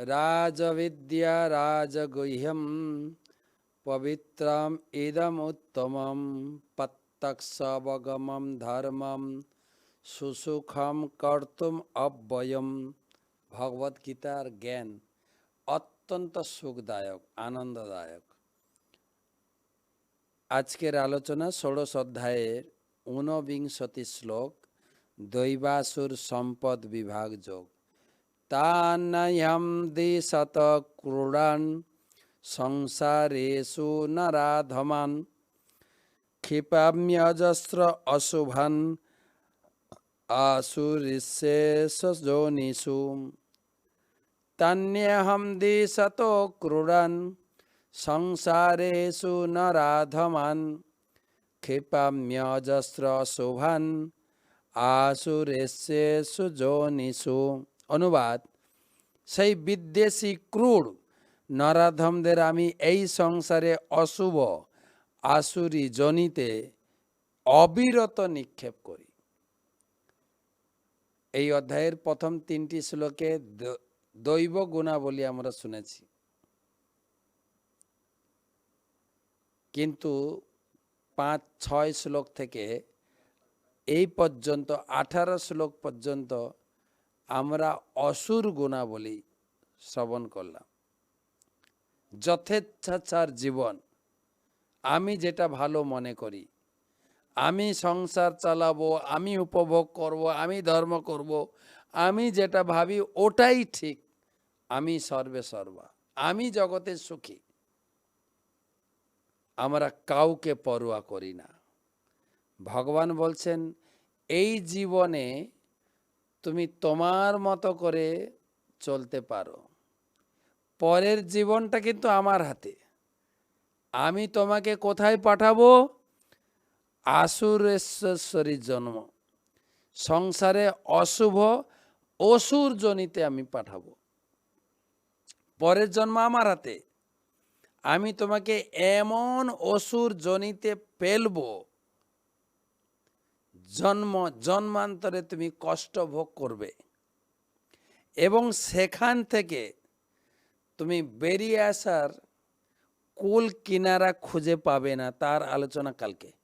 রাজবিদ্যা রাজগুহ্যম পবিত্রম ইদমুত্তমম প্রত্যক্ষবগমম ধর্মম সুসুখম কর্তুম অব্যয়ম ভগবত গীতার জ্ঞান অত্যন্ত সুখদায়ক আনন্দদায়ক আজকের আলোচনা ষোড়শ অধ্যায়ের ঊনবিংশতি শ্লোক দৈবাসুর সম্পদ বিভাগ যোগ तान्नयं दिशतक्रूडान् संसारेषु नराधमान्। क्षिपाम्यजस्र अशुभन् आसुरिशेषोनिषु तन्यहं दिशतो क्रूडन् संसारेषु नराधमान्। क्षिपाम्यजस्र अशुभन् आसुरेशेषु जोनिषु অনুবাদ, সেই বিদ্বেষী ক্রূর, নরাধমদের আমি এই সংসারে অশুভ আসুরি জনিতে অবিরত নিক্ষেপ করি। এই অধ্যায়ের প্রথম তিনটি শ্লোকে দৈব গুণাবলী আমরা শুনেছি। কিন্তু পাঁচ, ছয় শ্লোক থেকে এই পর্যন্ত, আঠারো শ্লোক পর্যন্ত আমরা অসুর গুণাবলী শ্রবণ করলাম। যথেচ্ছাচার জীবন। আমি যেটা ভালো মনে করি, আমি সংসার চালাবো, আমি উপভোগ করব, আমি ধর্ম করব, আমি যেটা ভাবি ওটাই ঠিক, আমি সর্বে সর্বা। আমি জগতে সুখী। আমরা কাউকে পরোয়া করি না। ভগবান বলছেন, এই জীবনে তুমি তোমার মতো করে চলতে পারো। পরের জীবনটা কিন্তু আমার হাতে। আমি তোমাকে কোথায় পাঠাবো? আসুরেশ্বরীর জন্ম। সংসারে অশুভ অসুর জনিতে আমি পাঠাবো। পরের জন্ম আমার হাতে। আমি তোমাকে এমন অসুর জনিতে ফেলব জন্ম, জন্মান্তরে তুমি কষ্ট ভোগ করবে। এবং সেখান থেকে তুমি বেরিয়ে আসার কুল কিনারা খুঁজে পাবে না, তার আলোচনা কালকে।